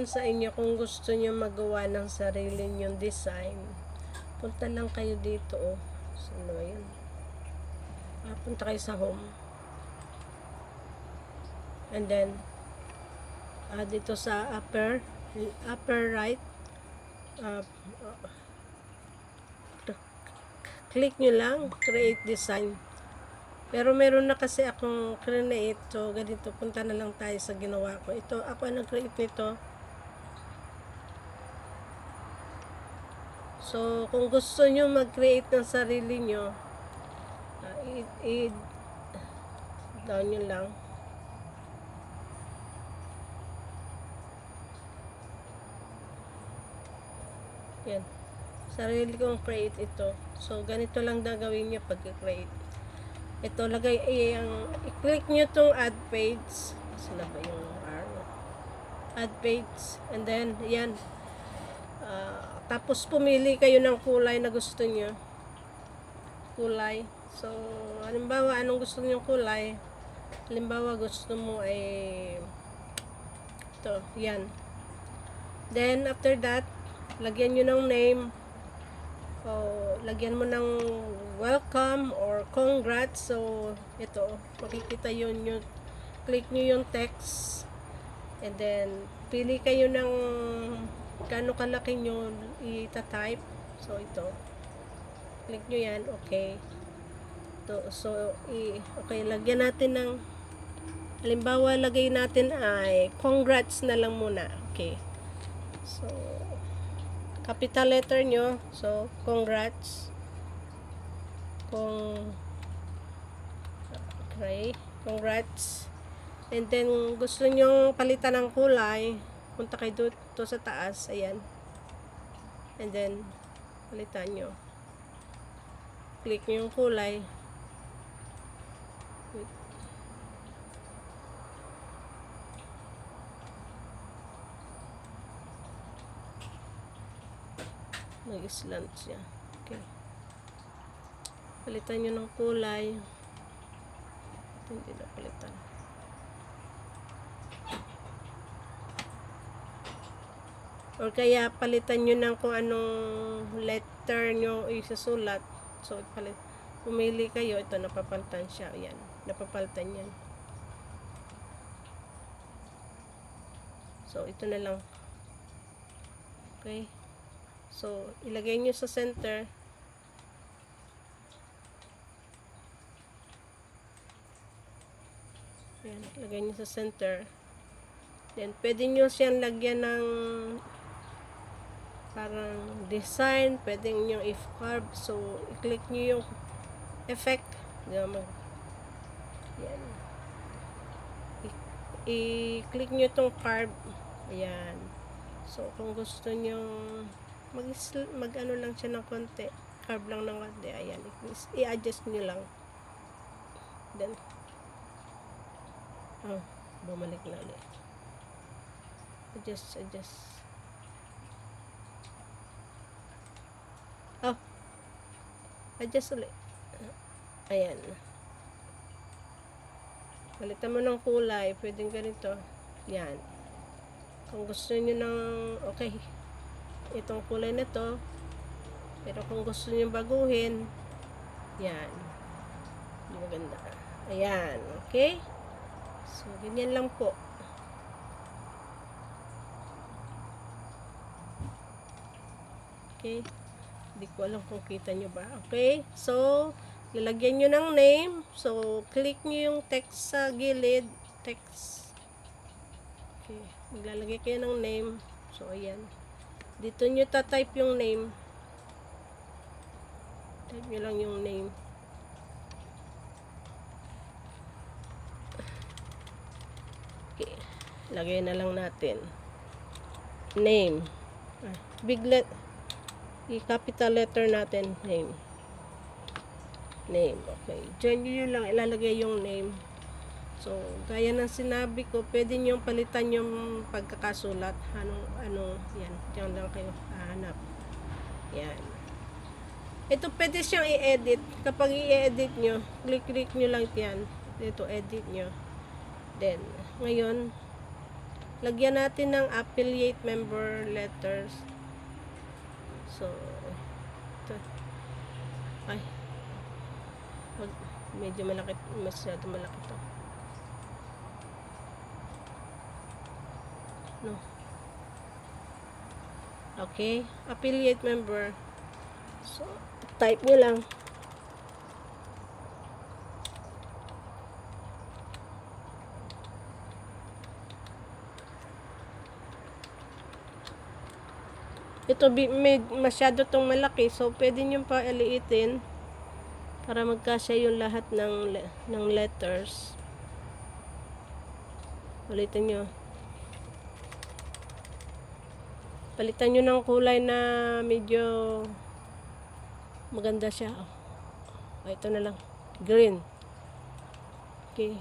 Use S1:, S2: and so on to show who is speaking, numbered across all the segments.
S1: naman sa inyo kung gusto nyo magawa ng sarili nyong design. Punta lang kayo dito, oh. Sino ba yun? Ah, punta kayo sa home. And then, ah, dito sa upper, upper right, ah, click nyo lang, create design. Pero meron na kasi akong create, so ganito, punta na lang tayo sa ginawa ko. Ito, ako ang nag-create nito. So, kung gusto nyo mag-create ng sarili nyo, ah, i- i- down nyo lang. Yan. Sarili kong create ito. So, ganito lang gagawin nyo pag-create. Ito, lagay, ang, i-click nyo tong add page. Na ba yung R? Add page. And then, yan. Tapos, pumili kayo ng kulay na gusto nyo. Kulay. So, halimbawa, anong gusto nyo kulay? Halimbawa, gusto mo ay ito, yan. Then, after that, lagyan nyo ng name. O, lagyan mo ng welcome or congrats. So, ito, makikita yun yung, click nyo yung text. And then, pili kayo ng kano kalaki nyo ita-type. So, ito. Click nyo yan. Okay. Ito, so, i, okay, lagyan natin ng halimbawa, lagay natin ay congrats na lang muna. Okay. So, capital letter nyo. So, congrats. Kung, okay, congrats. And then, gusto nyo palitan ng kulay, punta kayo dito sa taas, ayan. And then, palitan nyo. Click nyo yung kulay. Wait. Nag-slant siya. Okay. Palitan nyo ng kulay. Hindi na palitan. Or kaya palitan nyo ng kung anong letter nyo isasulat. So, palit. Pumili kayo. Ito, napapalitan siya. Yan. Napapalitan yan. So, ito na lang. Okay. So, ilagay nyo sa center. Ayan, ilagay nyo sa center. Then, pwede nyo siyang lagyan ng parang design. Pwede nyo if carve. So, i-click nyo yung effect. Diyan. I- I-click nyo itong carve. Ayan. So, kung gusto nyo mag, mag lang siya ng konti. Carve lang ng konti. Ayan. I-adjust nyo lang. Then, oh, bumalik na ulit. Adjust, adjust. Adjust ulit. Ayan. Palitan mo ng kulay. Pwedeng ganito. Yan. Kung gusto niyo ng, okay, itong kulay na to. Pero kung gusto niyo baguhin, yan. Hindi maganda. Ayan. Okay? So, ganyan lang po. Okay? Hindi ko alam kung kita nyo ba. Okay? So, lalagyan nyo ng name. So, click nyo yung text sa gilid. Text. Okay. Maglalagay kayo ng name. So, ayan. Dito nyo ta-type yung name. Type nyo lang yung name. Okay. Lagay na lang natin. Name. Ah, big let i-capital letter natin. Name. Name. Okay. Diyan nyo lang ilalagay yung name. So, gaya ng sinabi ko, pwede nyo palitan yung pagkakasulat. Anong, ano, yan. Diyan lang kayo hahanap. Yan. Ito pwede siyang i-edit. Kapag i-edit nyo, click-click nyo lang yan. Dito, edit nyo. Then, ngayon, lagyan natin ng affiliate member letters. So, ito. Ay. Medyo malaki, masyado malaki to. No. Okay, affiliate member. So, type nyo lang. Ito may masyado tong malaki so pwede niyo pa aliitin para magkasya yung lahat ng ng letters. Ulitin niyo. Palitan niyo ng kulay na medyo maganda siya. Oh, ito na lang. Green. Okay.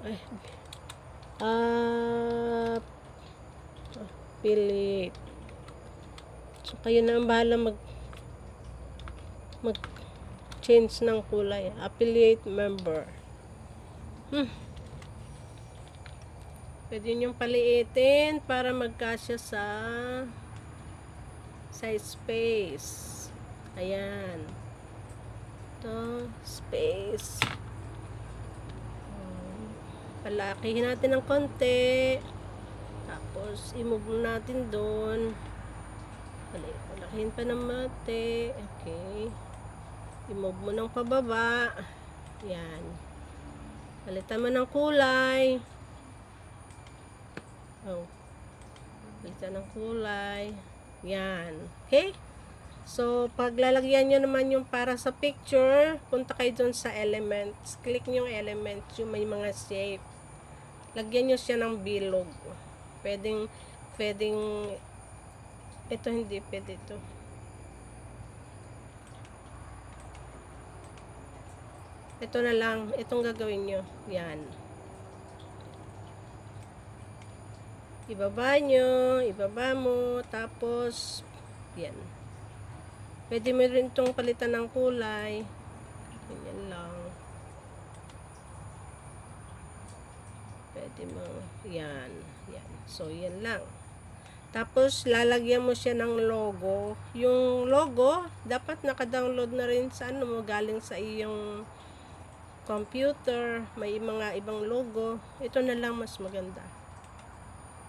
S1: Ay. Ah, pilit. So, kayo na ang bahala mag mag change ng kulay. Affiliate member. Hmm. Pwede niyong paliitin para magkasya sa size space. Ayan. Ito, space. Palakihin natin ng konti. Tapos, i-move natin doon. Pali- Palakihin pa ng mate. Okay. I-move mo ng pababa. Yan. Palitan mo ng kulay. Oh. Palitan ng kulay. Yan. Okay? So, paglalagyan nyo naman yung para sa picture, punta kayo dun sa elements. Click nyo yung elements, yung may mga shape. Lagyan nyo siya ng bilog. Pwedeng, pwedeng, ito hindi, pwede ito. Ito na lang, itong gagawin nyo. Yan. Ibaba nyo, ibaba mo, tapos, yan. Pwede mo rin itong palitan ng kulay. Ganyan lang. Pwede mo, yan, yan. So, yan lang. Tapos, lalagyan mo siya ng logo. Yung logo, dapat naka-download na rin sa ano mo, galing sa iyong computer. May mga ibang logo. Ito na lang mas maganda.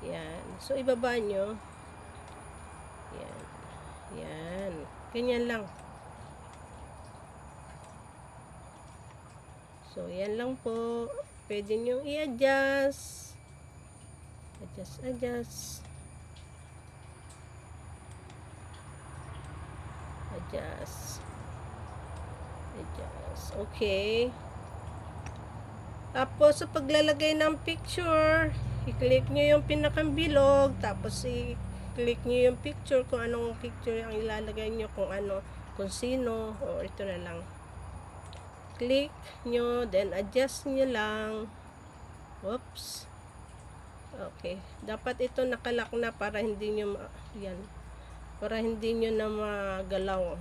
S1: Yan. So, ibaba nyo. Yan. Yan. Ganyan lang. So, yan lang po. Pwede nyo i-adjust. Adjust, adjust. Adjust. Adjust. Okay. Tapos, sa paglalagay ng picture, i-click nyo yung pinakang bilog, tapos i-click nyo yung picture, kung anong picture ang ilalagay nyo, kung ano, kung sino, o ito na lang. Click nyo, then adjust nyo lang. Whoops. Okay. Dapat ito nakalak na para hindi nyo, yan, para hindi nyo na magalaw.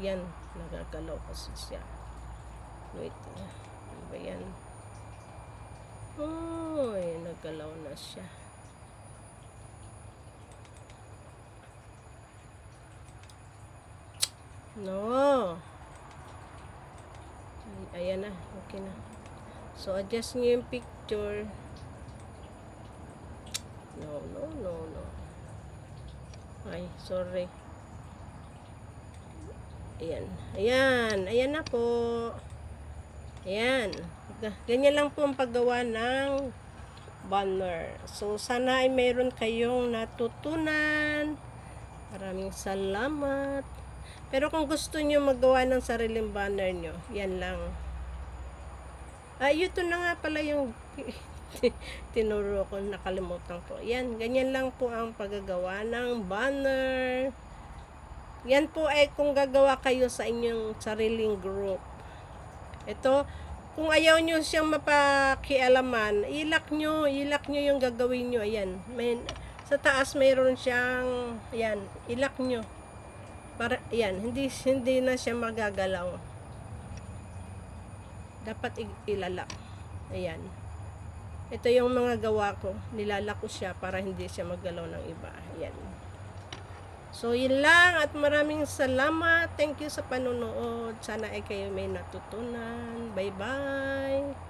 S1: Yan, nagagalaw kasi siya. Wait. Ano ba yan? Oh, nagalaw na siya. No. Ay, ayan na. Okay na. So, adjust nyo yung picture. No, no, no, no. Ay, sorry. Ayan. Ayan. Ayan na po. Ayan. Ga- Ganyan lang po ang paggawa ng banner. So, sana ay mayroon kayong natutunan. Maraming salamat. Pero kung gusto nyo magawa ng sariling banner nyo, yan lang. Ay, ito na nga pala yung tinuro ko, nakalimutan ko. Yan, ganyan lang po ang paggagawa ng banner. Yan po ay kung gagawa kayo sa inyong sariling group. Ito, kung ayaw nyo siyang mapakialaman, ilak nyo, ilak nyo yung gagawin nyo. Ayan, may, sa taas mayroon siyang, ayan, ilak nyo. Para, ayan, hindi, hindi na siya magagalaw. Dapat ilalak. Ayan. Ito yung mga gawa ko. Nilalako siya para hindi siya maggalaw ng iba. Yan. So, yun lang at maraming salamat. Thank you sa panonood. Sana ay kayo may natutunan. Bye-bye.